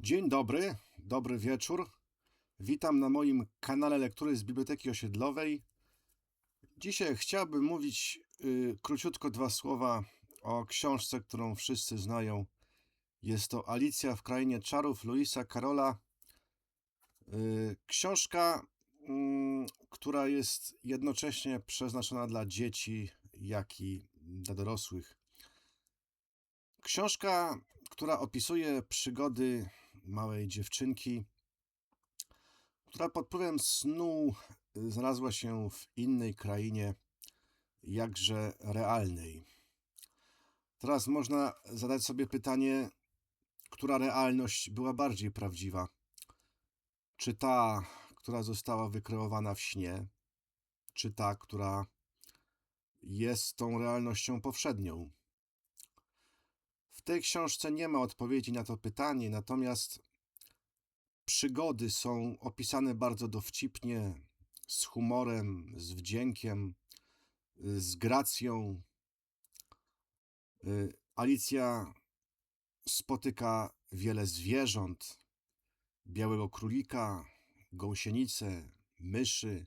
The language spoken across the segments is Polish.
Dzień dobry, dobry wieczór. Witam na moim kanale Lektury z Biblioteki Osiedlowej. Dzisiaj chciałbym mówić y, króciutko dwa słowa o książce, którą wszyscy znają. Jest to Alicja w Krainie Czarów Louisa Carola. Y, książka, mm, która jest jednocześnie przeznaczona dla dzieci, jak i dla dorosłych. Książka, która opisuje przygody małej dziewczynki, która pod wpływem snu y, znalazła się w innej krainie, jakże realnej. Teraz można zadać sobie pytanie, która realność była bardziej prawdziwa? Czy ta, która została wykreowana w śnie, czy ta, która jest tą realnością powszednią? Tej książce nie ma odpowiedzi na to pytanie, natomiast przygody są opisane bardzo dowcipnie, z humorem, z wdziękiem, y, z gracją. Y, Alicja spotyka wiele zwierząt: białego królika, gąsienicę, myszy,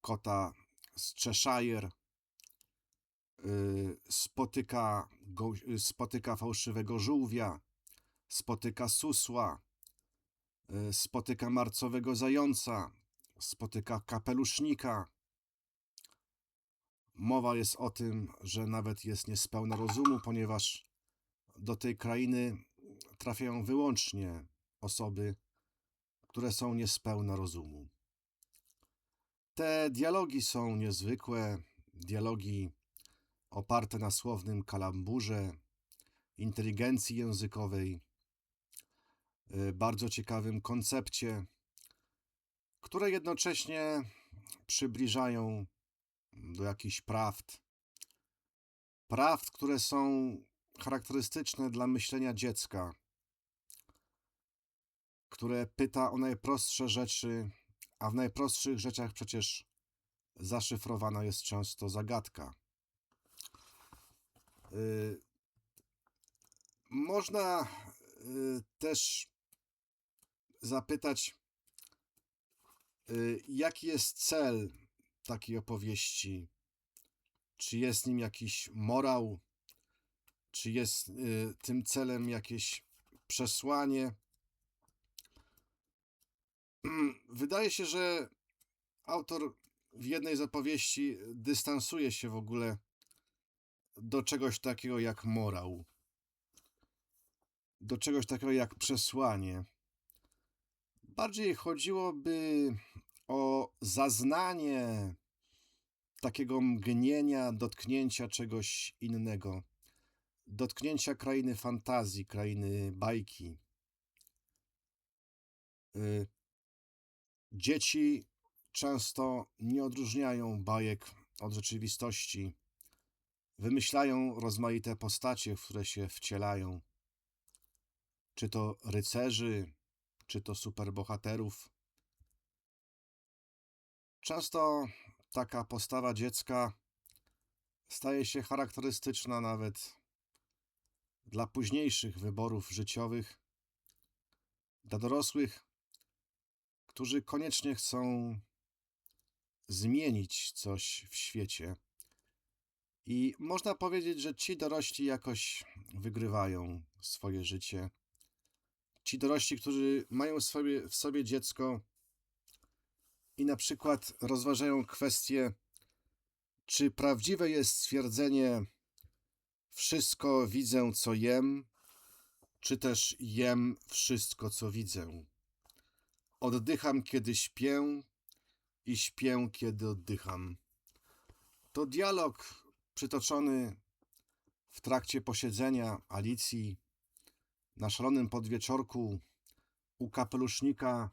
kota z Cheshire. Y, spotyka, gą- y, spotyka fałszywego żółwia, spotyka susła, y, spotyka marcowego zająca, spotyka kapelusznika. Mowa jest o tym, że nawet jest niespełna rozumu, ponieważ do tej krainy trafiają wyłącznie osoby, które są niespełna rozumu. Te dialogi są niezwykłe, dialogi oparte na słownym kalamburze, inteligencji językowej, y, bardzo ciekawym koncepcie, które jednocześnie przybliżają do jakichś prawd. Prawd, które są charakterystyczne dla myślenia dziecka, które pyta o najprostsze rzeczy, a w najprostszych rzeczach przecież zaszyfrowana jest często zagadka. Y, Można y, też zapytać, y, jaki jest cel takiej opowieści? Czy jest nim jakiś morał? Czy jest tym celem jakieś przesłanie? Wydaje się, że autor w jednej z opowieści dystansuje się w ogóle do czegoś takiego jak morał, do czegoś takiego jak przesłanie. Bardziej chodziłoby o zaznanie takiego mgnienia, dotknięcia czegoś innego, dotknięcia krainy fantazji, krainy bajki. Y, Dzieci często nie odróżniają bajek od rzeczywistości wymyślają rozmaite postacie, w które się wcielają. Czy to rycerzy, czy to superbohaterów. Często taka postawa dziecka staje się charakterystyczna nawet dla późniejszych wyborów życiowych, dla dorosłych, którzy koniecznie chcą zmienić coś w świecie. I można powiedzieć, że ci dorośli jakoś wygrywają swoje życie. Ci dorośli, którzy mają sobie, w sobie dziecko i na przykład rozważają kwestię, czy prawdziwe jest stwierdzenie wszystko widzę, co jem, czy też jem wszystko, co widzę. Oddycham, kiedy śpię i śpię, kiedy oddycham. To dialog przytoczony w trakcie posiedzenia Alicji na szalonym podwieczorku u kapelusznika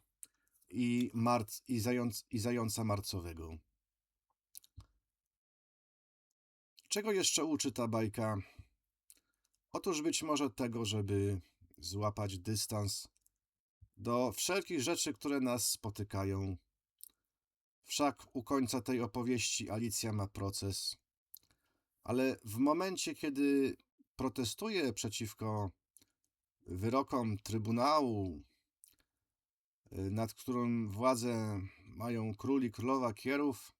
i, marc, i, zając, i zająca marcowego. Czego jeszcze uczy ta bajka? Otóż być może tego, żeby złapać dystans do wszelkich rzeczy, które nas spotykają. Wszak u końca tej opowieści Alicja ma proces ale w momencie, kiedy protestuje przeciwko wyrokom Trybunału, y, nad którą władzę mają król i królowa Kierów,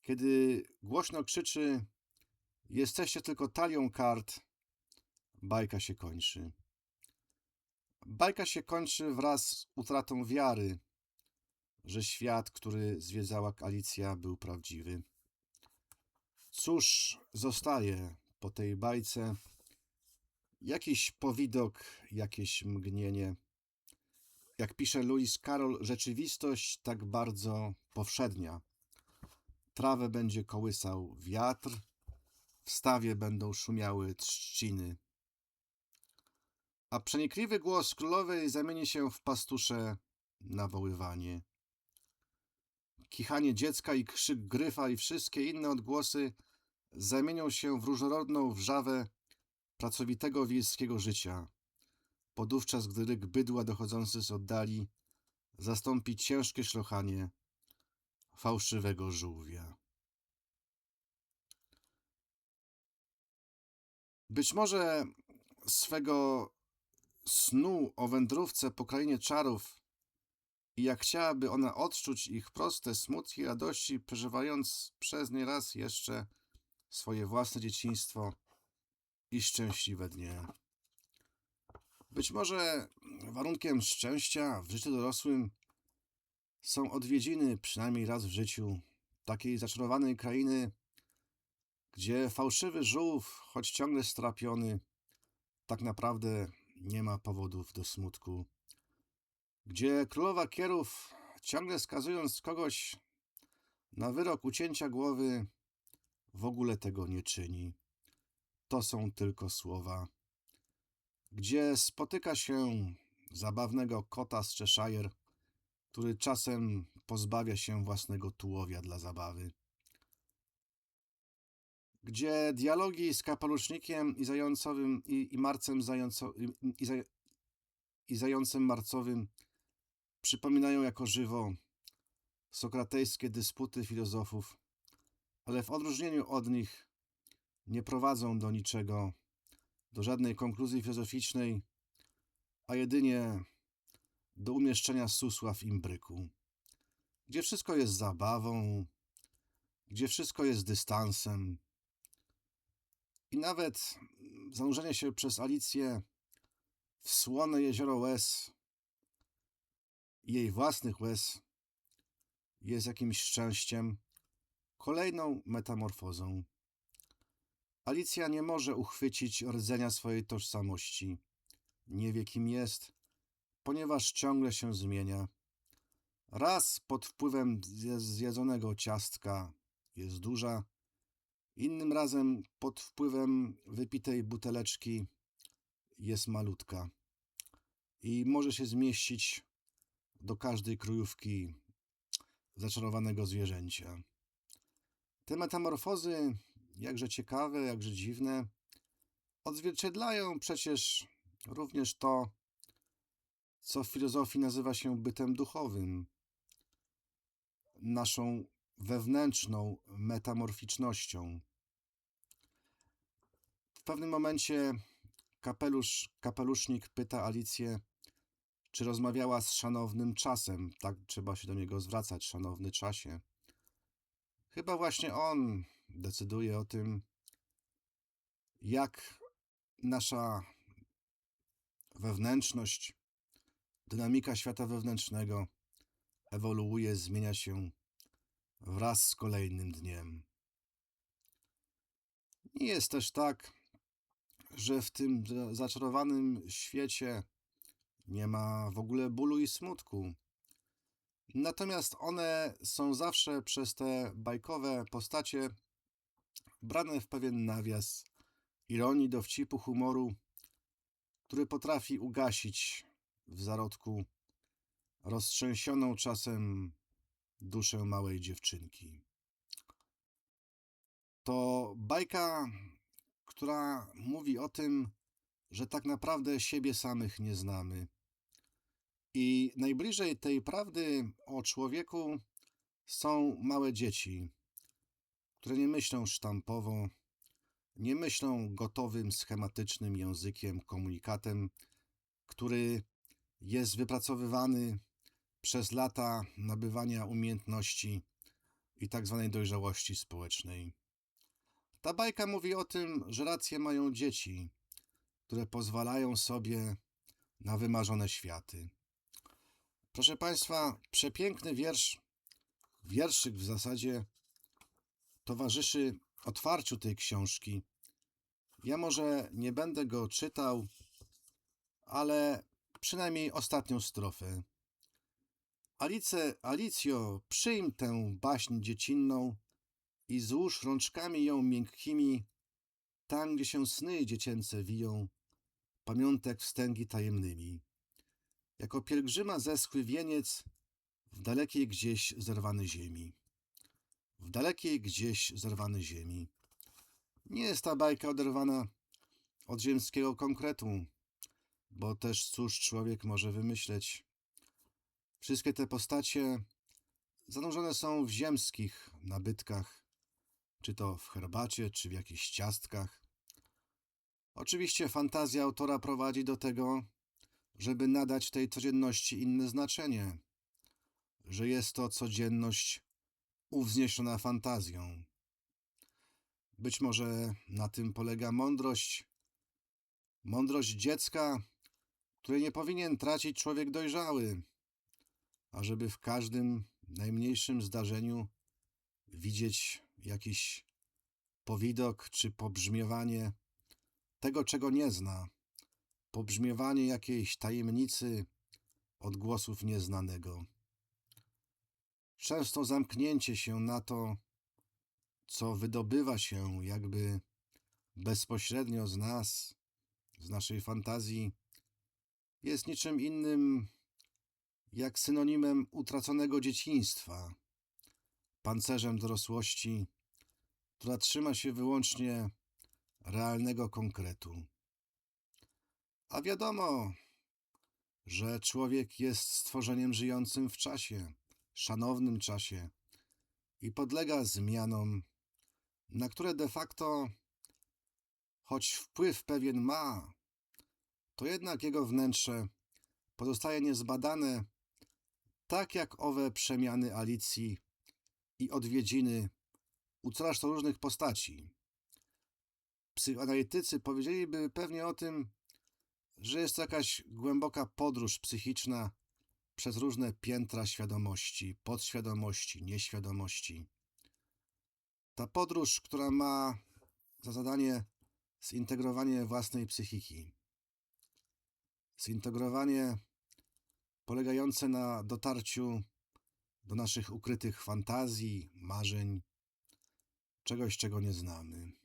kiedy głośno krzyczy: Jesteście tylko talią kart, bajka się kończy. Bajka się kończy wraz z utratą wiary, że świat, który zwiedzała Alicja, był prawdziwy. Cóż zostaje po tej bajce? Jakiś powidok, jakieś mgnienie. Jak pisze Louis Carroll, rzeczywistość tak bardzo powszednia. Trawę będzie kołysał wiatr, w stawie będą szumiały trzciny. A przenikliwy głos królowej zamieni się w pastusze nawoływanie. Kichanie dziecka i krzyk gryfa i wszystkie inne odgłosy zamienią się w różnorodną wrzawę pracowitego wiejskiego życia. Podówczas, gdy ryk bydła dochodzący z oddali zastąpi ciężkie szlochanie fałszywego żółwia. Być może swego snu o wędrówce po krainie czarów i jak chciałaby ona odczuć ich proste smutki i radości, przeżywając przez nie raz jeszcze swoje własne dzieciństwo i szczęśliwe dnie. Być może warunkiem szczęścia w życiu dorosłym są odwiedziny przynajmniej raz w życiu takiej zaczarowanej krainy, gdzie fałszywy żółw, choć ciągle strapiony, tak naprawdę nie ma powodów do smutku. Gdzie królowa Kierów, ciągle skazując kogoś na wyrok ucięcia głowy, w ogóle tego nie czyni. To są tylko słowa. Gdzie spotyka się zabawnego kota z Cheshire, który czasem pozbawia się własnego tułowia dla zabawy. Gdzie dialogi z kapelusznikiem i zającowym i, i marcem zająco, i, i, i zającem marcowym przypominają jako żywo sokratejskie dysputy filozofów, ale w odróżnieniu od nich nie prowadzą do niczego, do żadnej konkluzji filozoficznej, a jedynie do umieszczenia susła w imbryku, gdzie wszystko jest zabawą, gdzie wszystko jest dystansem. I nawet zanurzenie się przez Alicję w słone jezioro łez, jej własnych łez, jest jakimś szczęściem, kolejną metamorfozą. Alicja nie może uchwycić rdzenia swojej tożsamości. Nie wie, kim jest, ponieważ ciągle się zmienia. Raz pod wpływem zjedzonego ciastka jest duża, innym razem pod wpływem wypitej buteleczki jest malutka i może się zmieścić do każdej kryjówki zaczarowanego zwierzęcia. Te metamorfozy, jakże ciekawe, jakże dziwne, odzwierciedlają przecież również to, co w filozofii nazywa się bytem duchowym, naszą wewnętrzną metamorficznością. W pewnym momencie kapelusz, kapelusznik pyta Alicję, czy rozmawiała z szanownym czasem. Tak trzeba się do niego zwracać, szanowny czasie. Chyba właśnie on decyduje o tym, jak nasza wewnętrzność, dynamika świata wewnętrznego ewoluuje, zmienia się wraz z kolejnym dniem. Nie jest też tak, że w tym zaczarowanym świecie nie ma w ogóle bólu i smutku. Natomiast one są zawsze przez te bajkowe postacie brane w pewien nawias ironii, dowcipu, humoru, który potrafi ugasić w zarodku roztrzęsioną czasem duszę małej dziewczynki. To bajka, która mówi o tym, że tak naprawdę siebie samych nie znamy. I najbliżej tej prawdy o człowieku są małe dzieci, które nie myślą sztampowo, nie myślą gotowym, schematycznym językiem, komunikatem, który jest wypracowywany przez lata nabywania umiejętności i tak zwanej dojrzałości społecznej. Ta bajka mówi o tym, że rację mają dzieci, które pozwalają sobie na wymarzone światy. Proszę Państwa, przepiękny wiersz, wierszyk w zasadzie towarzyszy otwarciu tej książki. Ja może nie będę go czytał, ale przynajmniej ostatnią strofę. Alice, Alicjo, przyjm tę baśń dziecinną i złóż rączkami ją miękkimi, tam gdzie się sny dziecięce wiją, pamiątek wstęgi tajemnymi. Jako pielgrzyma zeschły wieniec w dalekiej gdzieś zerwany ziemi. W dalekiej gdzieś zerwany ziemi. Nie jest ta bajka oderwana od ziemskiego konkretu, bo też cóż człowiek może wymyśleć. Wszystkie te postacie zanurzone są w ziemskich nabytkach, czy to w herbacie, czy w jakichś ciastkach. Oczywiście fantazja autora prowadzi do tego, żeby nadać tej codzienności inne znaczenie, że jest to codzienność uwzniesiona fantazją. Być może na tym polega mądrość, mądrość dziecka, której nie powinien tracić człowiek dojrzały, ażeby w każdym najmniejszym zdarzeniu widzieć jakiś powidok czy pobrzmiewanie tego, czego nie zna, pobrzmiewanie jakiejś tajemnicy odgłosów nieznanego. Często zamknięcie się na to, co wydobywa się jakby bezpośrednio z nas, z naszej fantazji, jest niczym innym jak synonimem utraconego dzieciństwa, pancerzem dorosłości, która trzyma się wyłącznie realnego konkretu. A wiadomo, że człowiek jest stworzeniem żyjącym w czasie, szanownym czasie i podlega zmianom, na które de facto, choć wpływ pewien ma, to jednak jego wnętrze pozostaje niezbadane, tak jak owe przemiany Alicji i odwiedziny u coraz to różnych postaci. Psychoanalitycy powiedzieliby pewnie o tym, że jest to jakaś głęboka podróż psychiczna przez różne piętra świadomości, podświadomości, nieświadomości. Ta podróż, która ma za zadanie zintegrowanie własnej psychiki. Zintegrowanie polegające na dotarciu do naszych ukrytych fantazji, marzeń, czegoś, czego nie znamy.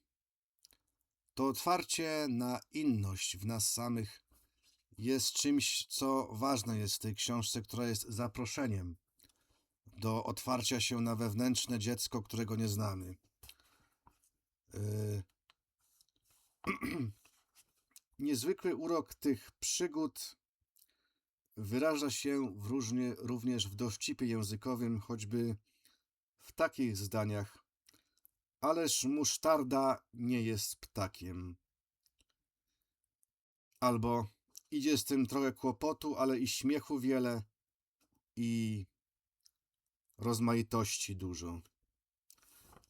To otwarcie na inność w nas samych jest czymś, co ważne jest w tej książce, która jest zaproszeniem do otwarcia się na wewnętrzne dziecko, którego nie znamy. Yy... Niezwykły urok tych przygód wyraża się w różnie, również w dowcipie językowym, choćby w takich zdaniach. Ależ musztarda nie jest ptakiem. Albo idzie z tym trochę kłopotu, ale i śmiechu wiele i rozmaitości dużo.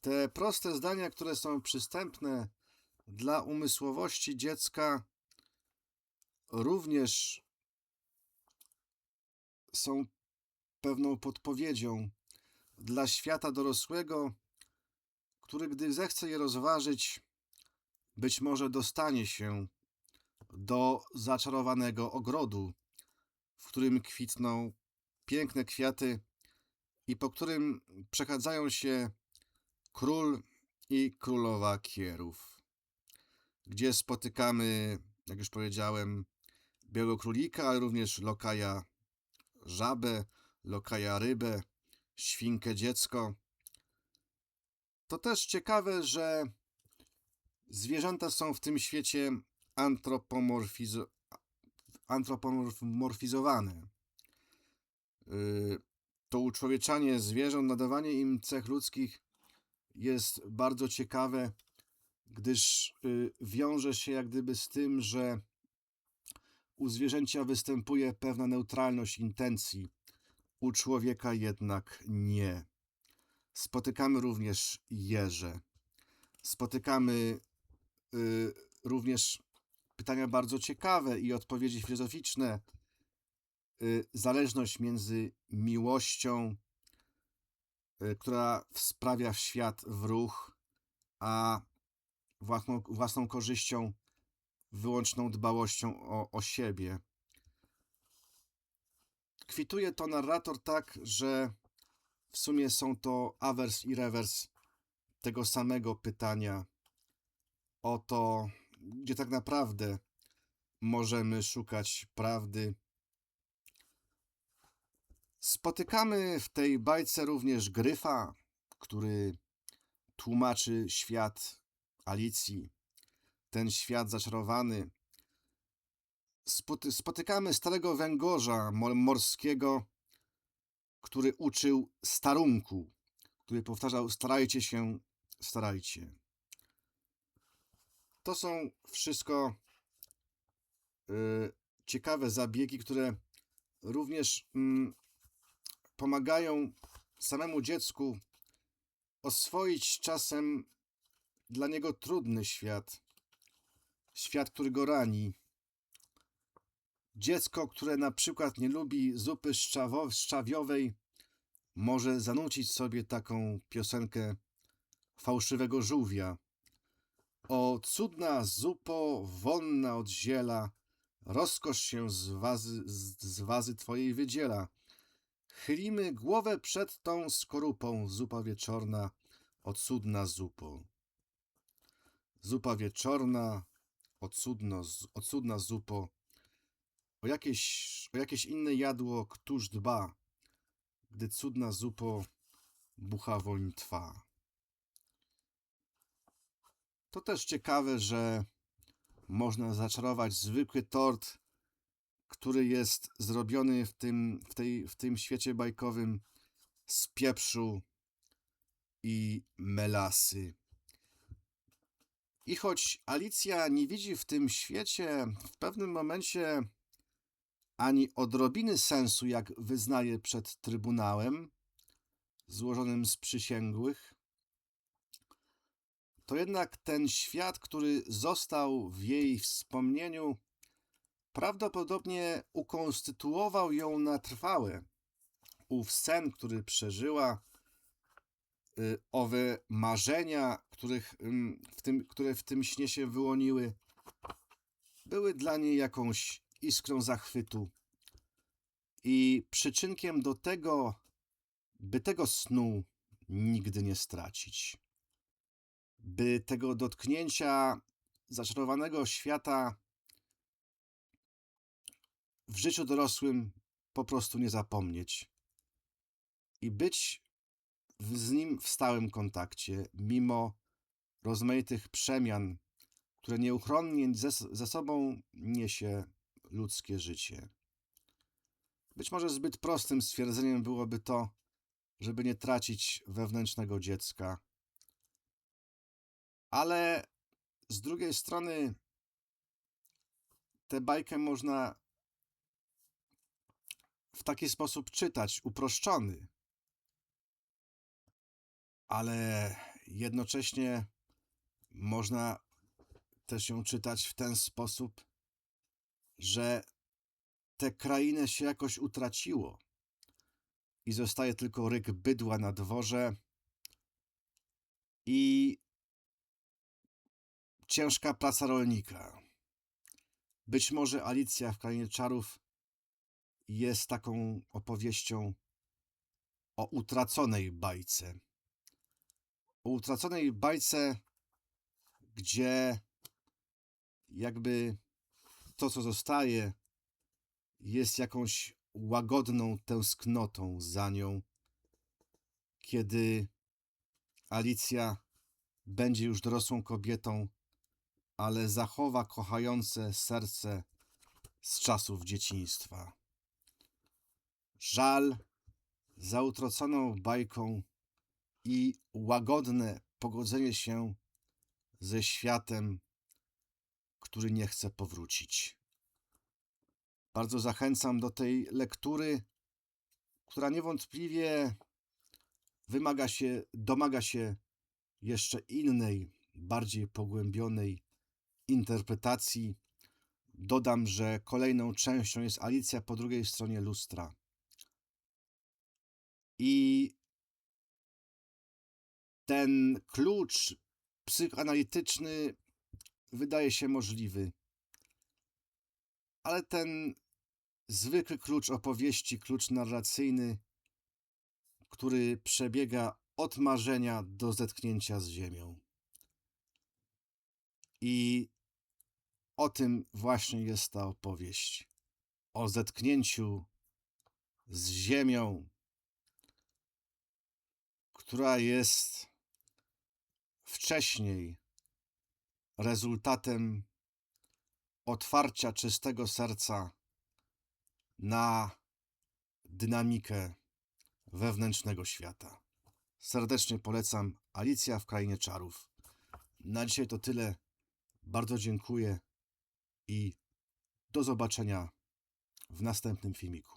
Te proste zdania, które są przystępne dla umysłowości dziecka, również są pewną podpowiedzią dla świata dorosłego, który, gdy zechce je rozważyć, być może dostanie się do zaczarowanego ogrodu, w którym kwitną piękne kwiaty i po którym przechadzają się król i królowa kierów, gdzie spotykamy, jak już powiedziałem, białego królika, ale również lokaja żabę, lokaja rybę, świnkę dziecko. To też ciekawe, że zwierzęta są w tym świecie antropomorfizo antropomorfizowane. Yy, to uczłowieczanie zwierząt, nadawanie im cech ludzkich jest bardzo ciekawe gdyż y, wiąże się jak gdyby z tym, że u zwierzęcia występuje pewna neutralność intencji, u człowieka jednak nie. Spotykamy również jeże. Spotykamy y, również pytania bardzo ciekawe i odpowiedzi filozoficzne. Y, zależność między miłością, y, która sprawia w świat w ruch, a własną, własną korzyścią, wyłączną dbałością o, o siebie. Kwituje to narrator tak, że w sumie są to awers i rewers tego samego pytania o to, gdzie tak naprawdę możemy szukać prawdy. Spotykamy w tej bajce również Gryfa, który tłumaczy świat Alicji, ten świat zaczarowany. Spoty- Spotykamy starego węgorza mor- morskiego, który uczył starunku, który powtarzał: Starajcie się, starajcie. To są wszystko y, ciekawe zabiegi, które również mm, pomagają samemu dziecku oswoić czasem dla niego trudny świat. Świat, który go rani. Dziecko, które na przykład nie lubi zupy szczawo- szczawiowej, może zanucić sobie taką piosenkę fałszywego żółwia. O cudna zupo, wonna od ziela, rozkosz się z wazy, z, z wazy twojej wydziela. Chylimy głowę przed tą skorupą, zupa wieczorna, o cudna zupo. Zupa wieczorna, o, cudno, cudna zupo. O jakieś, o jakieś inne jadło któż dba, gdy cudna zupo bucha woń twa. To też ciekawe, że można zaczarować zwykły tort, który jest zrobiony w tym, w tej, w tym świecie bajkowym z pieprzu i melasy. I choć Alicja nie widzi w tym świecie w pewnym momencie ani odrobiny sensu, jak wyznaje przed trybunałem złożonym z przysięgłych, to jednak ten świat, który został w jej wspomnieniu, prawdopodobnie ukonstytuował ją na trwałe. Ów sen, który przeżyła, y, owe marzenia, których, ym, w tym, które w tym śnie się wyłoniły, były dla niej jakąś iskrą zachwytu. I przyczynkiem do tego, by tego snu nigdy nie stracić. By tego dotknięcia zaczarowanego świata w życiu dorosłym po prostu nie zapomnieć. I być z nim w stałym kontakcie, mimo rozmaitych przemian, które nieuchronnie ze, ze sobą niesie ludzkie życie. Być może zbyt prostym stwierdzeniem byłoby to, żeby nie tracić wewnętrznego dziecka, ale z drugiej strony tę bajkę można w taki sposób czytać, uproszczony. Ale jednocześnie można też ją czytać w ten sposób, że tę krainę się jakoś utraciło i zostaje tylko ryk bydła na dworze i ciężka praca rolnika. Być może Alicja w Krainie Czarów jest taką opowieścią o utraconej bajce. O utraconej bajce, gdzie jakby to, co zostaje, jest jakąś łagodną tęsknotą za nią, kiedy Alicja będzie już dorosłą kobietą, ale zachowa kochające serce z czasów dzieciństwa. Żal za utraconą bajką i łagodne pogodzenie się ze światem, który nie chce powrócić. Bardzo zachęcam do tej lektury, która niewątpliwie wymaga się, domaga się jeszcze innej, bardziej pogłębionej interpretacji. Dodam, że kolejną częścią jest Alicja po drugiej stronie lustra. I ten klucz psychoanalityczny wydaje się możliwy, ale ten zwykły klucz opowieści, klucz narracyjny, który przebiega od marzenia do zetknięcia z ziemią. I o tym właśnie jest ta opowieść. O zetknięciu z ziemią, która jest wcześniej rezultatem otwarcia czystego serca na dynamikę wewnętrznego świata. Serdecznie polecam Alicja w Krainie Czarów. Na dzisiaj to tyle. Bardzo dziękuję i do zobaczenia w następnym filmiku.